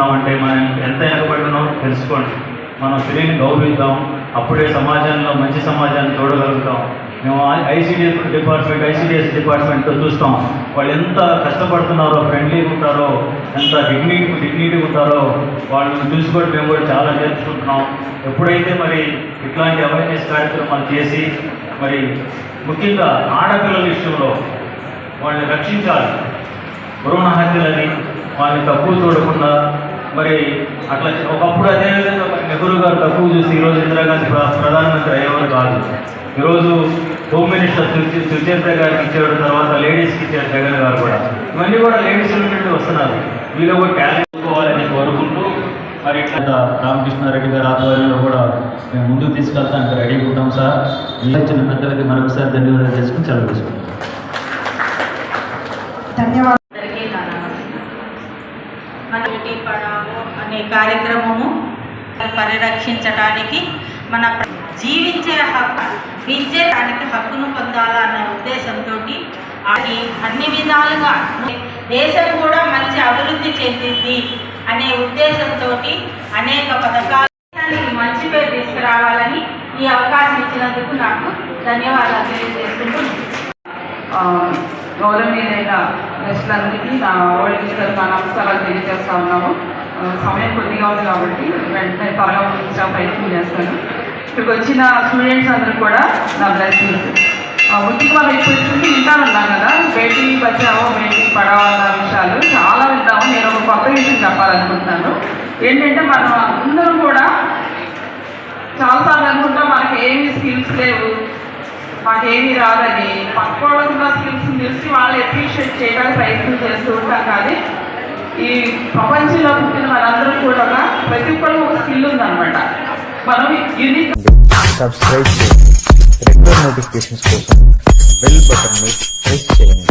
ఉన్నామంటే మనం ఎంత వెనకబడినో తెలుసుకోండి. మనం స్త్రీని గౌరవిద్దాం. అప్పుడే సమాజంలో మంచి సమాజాన్ని చూడగలుగుతాం. మేము ఐసీడీఎస్ డిపార్ట్మెంట్ ఐసీడీఎస్ డిపార్ట్మెంట్తో చూస్తాం. వాళ్ళు ఎంత కష్టపడుతున్నారో ఫ్రెండ్లీగా ఉంటారో ఎంత డిగ్నీ డిగ్నిటీ ఉంటారో వాళ్ళని చూసుకొని మేము కూడా చాలా నేర్చుకుంటున్నాం. ఎప్పుడైతే మరి ఇట్లాంటి అవేర్నెస్ కార్యక్రమాలు చేసి మరి ముఖ్యంగా ఆడపిల్లల విషయంలో వాళ్ళని రక్షించాలి. భ్రూణ హత్యలని వాళ్ళని తక్కువ చూడకుండా మరి అట్లా ఒకప్పుడు అదేవిధంగా మరి నెహ్రూ గారు తక్కువ చూసి ఈరోజు ఇందిరాగాంధీ ప్రధానమంత్రి అయ్యేవారు కాదు. ఈరోజు హోమ్ మినిస్టర్ సుచి- సుచరిత గారికి ఇచ్చేవాడు తర్వాత లేడీస్కి ఇచ్చారు జగన్ గారు కూడా. ఇవన్నీ కూడా లేడీస్ నుండి వస్తున్నారు. వీళ్ళు కూడా టాలెంట్ కోవాలని కోరుకుంటూ మరి ఇట్లా రామకృష్ణారెడ్డి గారు ఆధ్వర్యంలో కూడా మేము ముందుకు తీసుకెళ్తానికి రెడీ ఉంటాం సార్. ఇచ్చిన పెద్దలకి మరొకసారి ధన్యవాదాలు చేసుకుని సెలవు ధన్యవాదాలు అందరికీ నా నమస్కారం. మన బేటీ పడావో అనే కార్యక్రమము పరిరక్షించడానికి మన జీవించే హక్కు విద్యడానికి హక్కును పొందాలన్న ఉద్దేశంతో అది అన్ని విధాలుగా దేశం కూడా మంచి అభివృద్ధి చెందింది అనే ఉద్దేశంతో అనేక పథకాలు మంచి పేరు తీసుకురావాలని ఈ అవకాశం ఇచ్చినందుకు నాకు ధన్యవాదాలు తెలియజేస్తున్నాను ఆ, గౌరవనీయులైన గెస్టులందరికీ నా ఓల్డ్ టీచర్ మా నమస్కారాలు తెలియజేస్తా ఉన్నాము. సమయం కొద్దిగా ఉంది కాబట్టి వెంటనే త్వరగా ముగించే ప్రయత్నం చేస్తాను ఇక్కడికి వచ్చిన స్టూడెంట్స్ అందరూ కూడా నా బ్లెస్సింగ్స్ ముఖ్యంగా వాళ్ళు ఇప్పుడు చూసి వింటానున్నాం కదా బేటీ బచావో బేటీ పడావో విషయాలు చాలా వింటాము నేను ఒక కొత్త విషయం చెప్పాలనుకుంటున్నాను. ఏంటంటే మనం అందరం కూడా చాలాసార్లు అనుకుంటాం మనకి ఏమి స్కిల్స్ లేవు. మాకేమీ రాదని. పక్క వాళ్ళకు స్కిల్స్ చూసి వాళ్ళు అప్రిషియేట్ చేయడానికి ప్రయత్నం చేస్తూ ఉంటాం కానీ ఈ ప్రపంచంలో పుట్టిన మనందరూ కూడా ప్రతి ఒక్కరికి ఒక స్కిల్ ఉందన్నమాట. మనం యూనిక్ సబ్స్క్రైబ్ చేయండి. రెగ్యులర్ నోటిఫికేషన్స్ కోసం బెల్ బటన్ని ప్రెస్ చేయండి.